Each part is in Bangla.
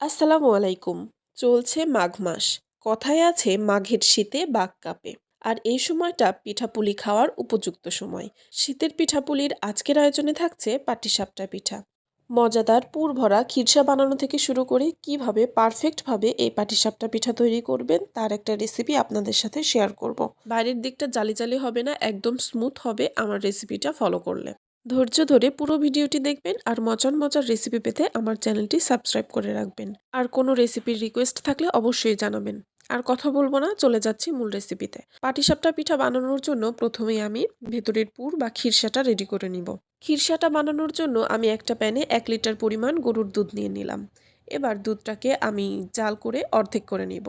আসসালামু আলাইকুম। চলছে মাঘ মাস। কথায় আছে মাঘের শীতে বাঘ কাঁপে। আর এই সময়টা পিঠাপুলি খাওয়ার উপযুক্ত সময়। শীতের পিঠাপুলির আজকের আয়োজনে থাকছে পাটিসাপটা পিঠা। মজাদার পুর ভরা খিরসা বানানো থেকে শুরু করে কীভাবে পারফেক্টভাবে এই পাটিসাপটা পিঠা তৈরি করবেন তার একটা রেসিপি আপনাদের সাথে শেয়ার করব। বাইরের দিকটা জালি জালি হবে না, একদম স্মুথ হবে আমার রেসিপিটা ফলো করলে। ধৈর্য ধরে পুরো ভিডিওটি দেখবেন আর মজার মজার রেসিপি পেতে আমার চ্যানেলটি সাবস্ক্রাইব করে রাখবেন। আর কোনো রেসিপির রিকোয়েস্ট থাকলে অবশ্যই জানাবেন। আর কথা বলব না, চলে যাচ্ছি মূল রেসিপিতে পাটিসাপটা পিঠা বানানোর জন্য প্রথমেই আমি ভেতরের পুর বা খিরসাটা রেডি করে নিব। খিরসাটা বানানোর জন্য আমি একটা প্যানে এক লিটার পরিমাণ গরুর দুধ নিয়ে নিলাম। এবার দুধটাকে আমি জাল করে অর্ধেক করে নিব।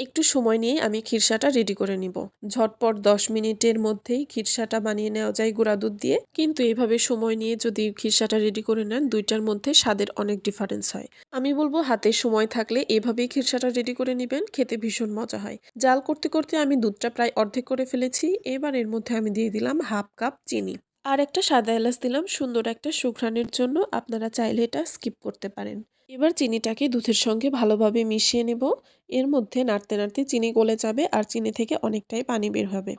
একটু সময় নিয়ে আমি খিরসাটা রেডি করে নিব। ঝটপট দশ মিনিটের মধ্যেই খিরসাটা বানিয়ে নেওয়া যায় গুঁড়া দুধ দিয়ে। কিন্তু এভাবে সময় নিয়ে যদি খিরসাটা রেডি করে নেন, দুইটার মধ্যে স্বাদের অনেক ডিফারেন্স হয়। আমি বলব হাতে সময় থাকলে এভাবেই খিরসাটা রেডি করে নেবেন, খেতে ভীষণ মজা হয়। জাল করতে করতে আমি দুধটা প্রায় অর্ধেক করে ফেলেছি। এবার এর মধ্যে আমি দিয়ে দিলাম হাফ কাপ চিনি। আর একটা সাদা এলাচ দিলাম, সুন্দর একটা সুঘ্রাণের জন্য। আপনারা চাইলে এটা স্কিপ করতে পারেন। এবার চিনিটাকে দুধের সঙ্গে ভালোভাবে মিশিয়ে নেব। এর মধ্যে নাড়তে নাড়তে চিনি গলে যাবে আর চিনি থেকে অনেকটাই পানি বের হবে।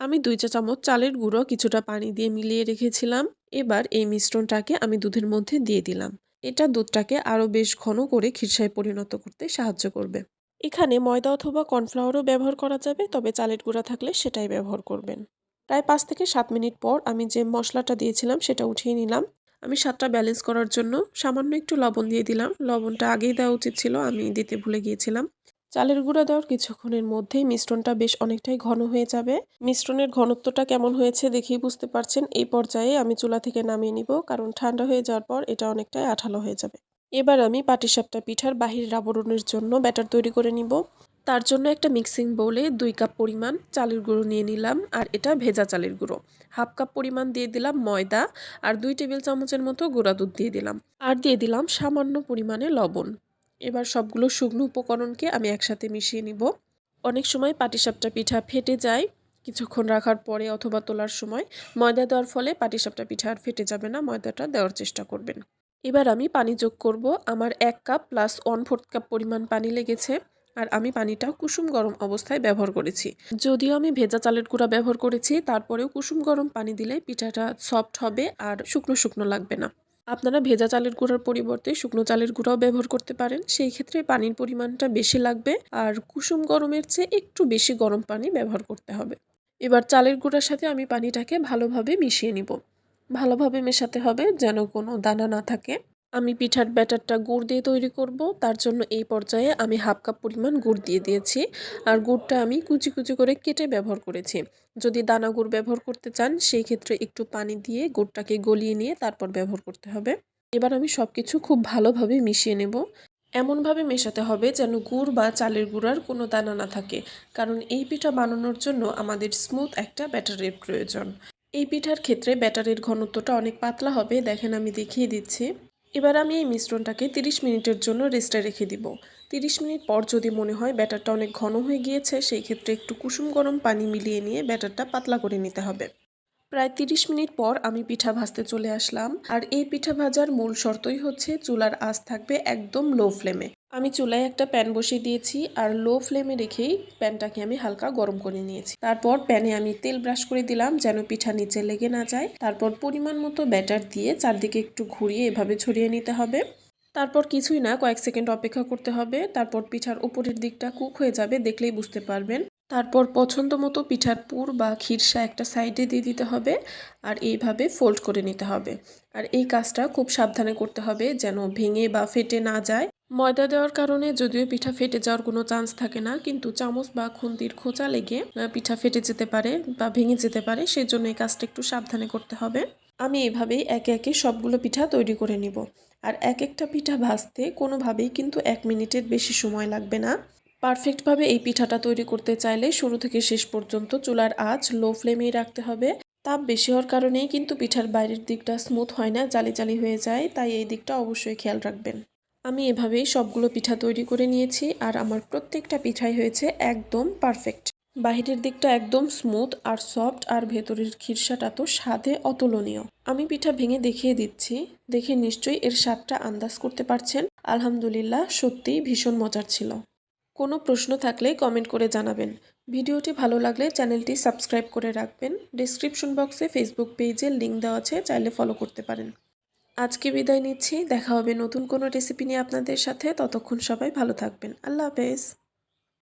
আমি দুই চা চামচ চালের গুঁড়ো কিছুটা পানি দিয়ে মিলিয়ে রেখেছিলাম। এবার এই মিশ্রণটাকে আমি দুধের মধ্যে দিয়ে দিলাম। এটা দুধটাকে আরও বেশ ঘন করে খিরসায় পরিণত করতে সাহায্য করবে। এখানে ময়দা অথবা কর্নফ্লাওয়ারও ব্যবহার করা যাবে, তবে চালের গুঁড়া থাকলে সেটাই ব্যবহার করবেন। প্রায় পাঁচ থেকে সাত মিনিট পর আমি যে মশলাটা দিয়েছিলাম সেটা উঠিয়ে নিলাম। আমি স্বাদটা ব্যালেন্স করার জন্য সামান্য একটু লবণ দিয়ে দিলাম। লবণটা আগেই দেওয়া উচিত ছিল, আমি দিতে ভুলে গিয়েছিলাম। চালের গুঁড়া দেওয়ার কিছুক্ষণের মধ্যেই মিশ্রণটা বেশ অনেকটাই ঘন হয়ে যাবে। মিশ্রণের ঘনত্বটা কেমন হয়েছে দেখেই বুঝতে পারছেন, এই পর্যায়ে আমি চুলা থেকে নামিয়ে নিব, কারণ ঠান্ডা হয়ে যাওয়ার পর এটা অনেকটাই আঠালো হয়ে যাবে। এবার আমি পাটিসাপটা পিঠার বাহিরের আবরণের জন্য ব্যাটার তৈরি করে নিব। তার জন্য একটা মিক্সিং বোলে দুই কাপ পরিমাণ চালের গুঁড়ো নিয়ে নিলাম আর এটা ভেজা চালের গুঁড়ো। হাফ কাপ পরিমাণ দিয়ে দিলাম ময়দা আর দুই টেবিল চামচের মতো গুঁড়া দুধ দিয়ে দিলাম আর দিয়ে দিলাম সামান্য পরিমাণে লবণ। এবার সবগুলো শুকনো উপকরণকে আমি একসাথে মিশিয়ে নিব। অনেক সময় পাটিসাপটা পিঠা ফেটে যায় কিছুক্ষণ রাখার পরে অথবা তোলার সময়। ময়দা দেওয়ার ফলে পাটিসাপটা পিঠা আর ফেটে যাবে না, ময়দাটা দেওয়ার চেষ্টা করবেন। এবার আমি পানি যোগ করব। আমার এক cup plus one fourth cup পরিমাণ পানি লেগেছে। আর আমি পানিটা কুসুম গরম অবস্থায় ব্যবহার করেছি। যদিও আমি ভেজা চালের গুঁড়া ব্যবহার করেছি, তারপরেও কুসুম গরম পানি দিলে পিঠাটা সফট হবে আর শুকনো শুকনো লাগবে না। আপনারা ভেজা চালের গুঁড়ার পরিবর্তে শুকনো চালের গুঁড়াও ব্যবহার করতে পারেন, সেই ক্ষেত্রে পানির পরিমাণটা বেশি লাগবে আর কুসুম গরমের চেয়ে একটু বেশি গরম পানি ব্যবহার করতে হবে। এবার চালের গুঁড়ার সাথে আমি পানিটাকে ভালোভাবে মিশিয়ে নিব। ভালোভাবে মেশাতে হবে যেন কোনো দানা না থাকে। আমি পিঠার ব্যাটারটা গুড় দিয়ে তৈরি করব। তার জন্য এই পর্যায়ে আমি হাফ কাপ পরিমাণ গুড় দিয়ে দিয়েছি। আর গুড়টা আমি কুচি কুচি করে কেটে ব্যবহার করেছি। যদি দানা গুড় ব্যবহার করতে চান, সেই ক্ষেত্রে একটু পানি দিয়ে গুড়টাকে গলিয়ে নিয়ে তারপর ব্যবহার করতে হবে। এবার আমি সব কিছু খুব ভালোভাবে মিশিয়ে নেব। এমনভাবে মেশাতে হবে যেন গুড় বা চালের গুঁড়ার কোনো দানা না থাকে। কারণ এই পিঠা বানানোর জন্য আমাদের স্মুথ একটা ব্যাটারের প্রয়োজন। এই পিঠার ক্ষেত্রে ব্যাটারের ঘনত্বটা অনেক পাতলা হবে। দেখেন আমি দেখিয়ে দিচ্ছি। এবার আমি এই মিশ্রণটাকে 30 মিনিটের জন্য রেস্টে রেখে দিব। 30 মিনিট পর যদি মনে হয় ব্যাটারটা অনেক ঘন হয়ে গিয়েছে, সেই ক্ষেত্রে একটু কুসুম গরম পানি মিলিয়ে নিয়ে ব্যাটারটা পাতলা করে নিতে হবে। প্রায় 30 মিনিট পর আমি পিঠা ভাজতে চলে আসলাম। আর এই পিঠা ভাজার মূল শর্তই হচ্ছে চুলার আঁচ থাকবে একদম লো ফ্লেমে আমি চুলায় একটা প্যান বসিয়ে দিয়েছি আর লো ফ্লেমে রেখেই প্যানটাকে আমি হালকা গরম করে নিয়েছি। তারপর প্যানে আমি তেল ব্রাশ করে দিলাম যেন পিঠা নিচে লেগে না যায়। তারপর পরিমাণ মতো ব্যাটার দিয়ে চারদিকে একটু ঘুরিয়ে এভাবে ছড়িয়ে নিতে হবে। তারপর কিছুই না, কয়েক সেকেন্ড অপেক্ষা করতে হবে। তারপর পিঠার উপরের দিকটা কুক হয়ে যাবে দেখলেই বুঝতে পারবেন। তারপর পছন্দ মতো পিঠার পুর বা খিরসা একটা সাইডে দিয়ে দিতে হবে আর এইভাবে ফোল্ড করে নিতে হবে। আর এই কাজটা খুব সাবধানে করতে হবে যেন ভেঙে বা ফেটে না যায়। ময়দা দেওয়ার কারণে যদিও পিঠা ফেটে যাওয়ার কোনো চান্স থাকে না, কিন্তু চামচ বা খুন্তির খোঁচা লেগে পিঠা ফেটে যেতে পারে বা ভেঙে যেতে পারে সেই জন্য এই কাজটা একটু সাবধানে করতে হবে। আমি এভাবেই একে একে সবগুলো পিঠা তৈরি করে নিব। আর এক একটা পিঠা ভাজতে কোনোভাবেই কিন্তু এক মিনিটের বেশি সময় লাগবে না। পারফেক্টভাবে এই পিঠাটা তৈরি করতে চাইলে শুরু থেকে শেষ পর্যন্ত চুলার আঁচ লো ফ্লেমেই রাখতে হবে। তাপ বেশি হওয়ার কারণেই কিন্তু পিঠার বাইরের দিকটা স্মুথ হয় না জালি জালি হয়ে যায়, তাই এই দিকটা অবশ্যই খেয়াল রাখবেন। আমি এভাবেই সবগুলো পিঠা তৈরি করে নিয়েছি আর আমার প্রত্যেকটা পিঠাই হয়েছে একদম পারফেক্ট বাহিরের দিকটা একদম স্মুথ আর সফট আর ভেতরের খিরসাটা তো স্বাদে অতুলনীয়। আমি পিঠা ভেঙে দেখিয়ে দিচ্ছি, দেখে নিশ্চয়ই এর স্বাদটা আন্দাজ করতে পারছেন। আলহামদুলিল্লাহ, সত্যিই ভীষণ মজার ছিল। কোনো প্রশ্ন থাকলে কমেন্ট করে জানাবেন। ভিডিওটি ভালো লাগলে চ্যানেলটি সাবস্ক্রাইব করে রাখবেন। ডিসক্রিপশন বক্সে ফেসবুক পেজের লিঙ্ক দেওয়া আছে, চাইলে ফলো করতে পারেন। আজকে বিদায় নিচ্ছি। দেখা হবে নতুন কোনো রেসিপি নিয়ে আপনাদের সাথে। ততক্ষণ সবাই ভালো থাকবেন। আল্লাহ হাফেজ।